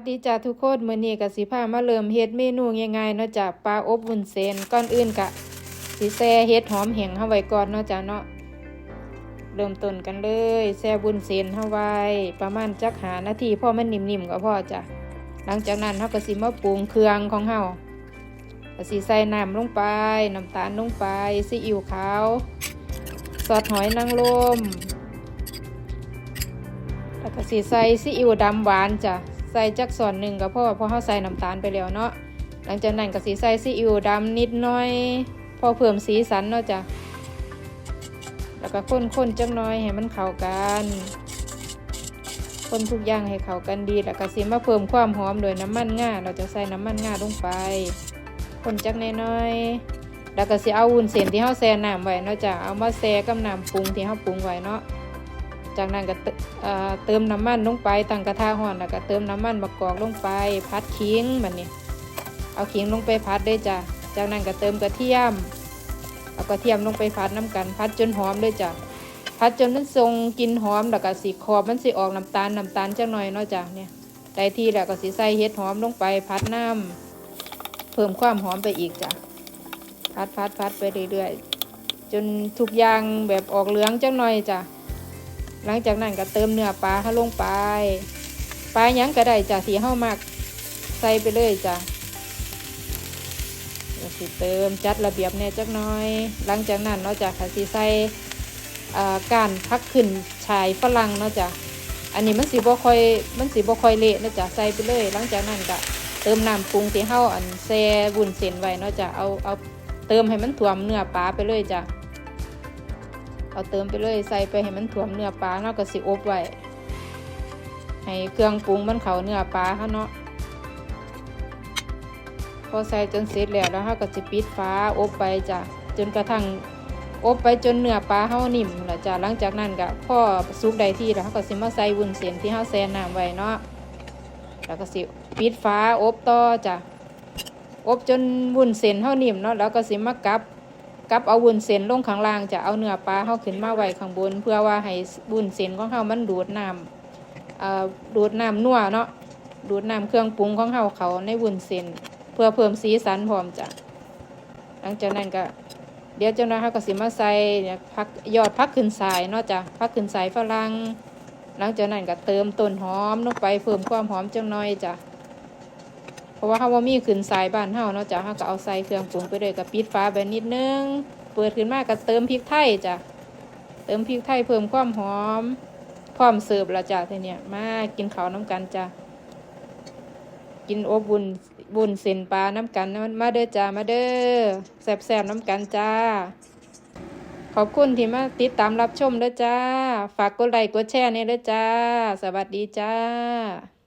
สวัสดีจ้าทุกคนมื้อนี้ก็สิพามาเริ่มเฮ็ดเมนูง่ายๆเนาะจ้ะปลาอบวุ้นเส้นก่อนอื่นก็สิแช่เฮ็ดหอมแห้งเฮาไว้ก่อนเนาะจ้ะเนาะเริ่มต้นกันเลยแช่วุ้นเส้นเฮาไว้ประมาณจักหานาทีพอมันนิ่มๆก็พอจ้ะหลังจากนั้นเฮาก็สิมาปรุงเครื่องของเฮาก็สิใส่น้ำลงไปน้ำตาลลงไปซีอิ๊วขาวซอสหอยนางรมแล้วก็สีใส่ซีอิ๊วดำหวานจ้ะ ใส่จักส่วนหนึ่งก็พอเพราะเขาใส่น้ำตาลไปแล้วเนาะหลังจากนั้นก็สีใส่ซีอิ๊วดำนิดหน่อย พอเพิ่มสีสันเนาะจ้ะแล้วก็ข้นๆจังน้อยให้มันเข้ากันคนทุกอย่างให้เข้ากันดีแล้วก็สีมาเพิ่มความหอมโดยน้ำมันงาเราจะใส่น้ำมันงาลงไป คนจักน้อยๆแล้วก็สิเอาวุ้นเส้นที่เฮาแช่น้ำไว้เนาะจ้ะเอามาแช่กับน้ำปรุงที่เฮาปรุงไว้เนาะ จากนั้นก็เติมน้ำมันลงไปตั้งกระทะห่อนแล้วก็เติมน้ำมันมะกอกลงไปพัดขิงแบบนี้ เอาขิงลงไปพัดได้จ้ะจากนั้นก็เติมกระเทียม เอากระเทียมลงไปพัดน้ำกัน พัดจนหอมเลยจ้ะพัดจนมันทรงกินหอมแล้วก็สีขอบมันสีออกน้ำตาลน้ำตาลจังหน่อยเนาะจ้ะเนี่ยได้ที่แล้วก็สีใส่เห็ดหอมลงไปพัดน้ำเพิ่มความหอมไปอีกจ้ะพัดพัดพัดไปเรื่อยๆจนทุกอย่างแบบออกเหลืองจังหน่อยจ้ะ หลังจากนั้นก็เติมเนื้อปลาเข้าลงไป ปลายังก็ได้จ้ะที่เฮามัก ใส่ไปเลยจ้ะสิเติมจัดระเบียบแหน่จักน้อย หลังจากนั้นเนาะจ้ะค่ะสิใส่กานพักขึ้นชายฝรั่งเนาะจ้ะอันนี้มันสิบ่ค่อยมันสิบ่ค่อยเละเนาะจ้ะใส่ไปเลย หลังจากนั้นก็เติมน้ำปรุงที่เฮาอันแช่วุ้นเส้นไว้เนาะจ้ะเอาเอาเติมให้มันท่วมเนื้อปลาไปเลยจ้ะ เอาเติมไปเลยใส่ไปให้มันถ่วมเนื้อปลาเนาะก็สิอบไว้ให้เครื่องปรุงมันเข้าเนื้อปลาเขาเนาะพอใส่จนเสร็จแล้วแล้วเราก็จะปิดฟ้าอบไปจ้ะจนกระทั่งอบไปจนเนื้อปลาเขานิ่มแล้วจ้ะหลังจากนั้นก็พอสุกได้ที่แล้วเขาก็สิมาใส่วุ้นเส้นที่เขาแช่น้ำไว้เนาะแล้วก็สิปิดฟ้าอบต่อจ้ะอบจนวุ้นเส้นเขานิ่มเนาะแล้วก็สิมากับ กับเอาวุ้นเส้นลงข้างล่างจะเอาเนื้อปลาเข้าขึ้นมาไว้ข้างบน เพื่อว่าให้วุ้นเส้นของเขามันดูดน้ำดูดน้ำนัวเนาะดูดน้ำเครื่องปรุงของเขาเขาในวุ้นเส้นเพื่อเพิ่มสีสันพร้อมจ้ะหลังจากนั้นก็เดี๋ยวเจ้าหน้าเขาก็สิมาใส่เนี่ยพักยอดพักขึ้นสายเนาะจ้ะพักขึ้นสายฝรั่งหลังจากนั้นก็เติมต้นหอมลงไปเพิ่มความหอมจังน้อยจ้ะ เพราะว่าเขาว่ามีขึ้นสายบ้านเฮาเนาะจ้ะเขาก็เอาใส่เครื่องปรุงไปเลยกับปิดฟ้าไปนิดนึง เปิดขึ้นมาก็เติมพริกไทยจ้ะ เติมพริกไทยเพิ่มความหอม พร้อมเสิร์ฟล้วจ้ะทีเนี้ยมากินข้าวน้ำกันจ้ะ กินอบบุญบุญเส้นปลาน้ำกันมาเด้อจ้ามาเด้อแซ่บๆน้ำกันจ้า ขอบคุณที่มาติดตามรับชมเด้อจ้า ฝากกดไลค์กดแชร์เนี่ยเด้อจ้า สวัสดีจ้า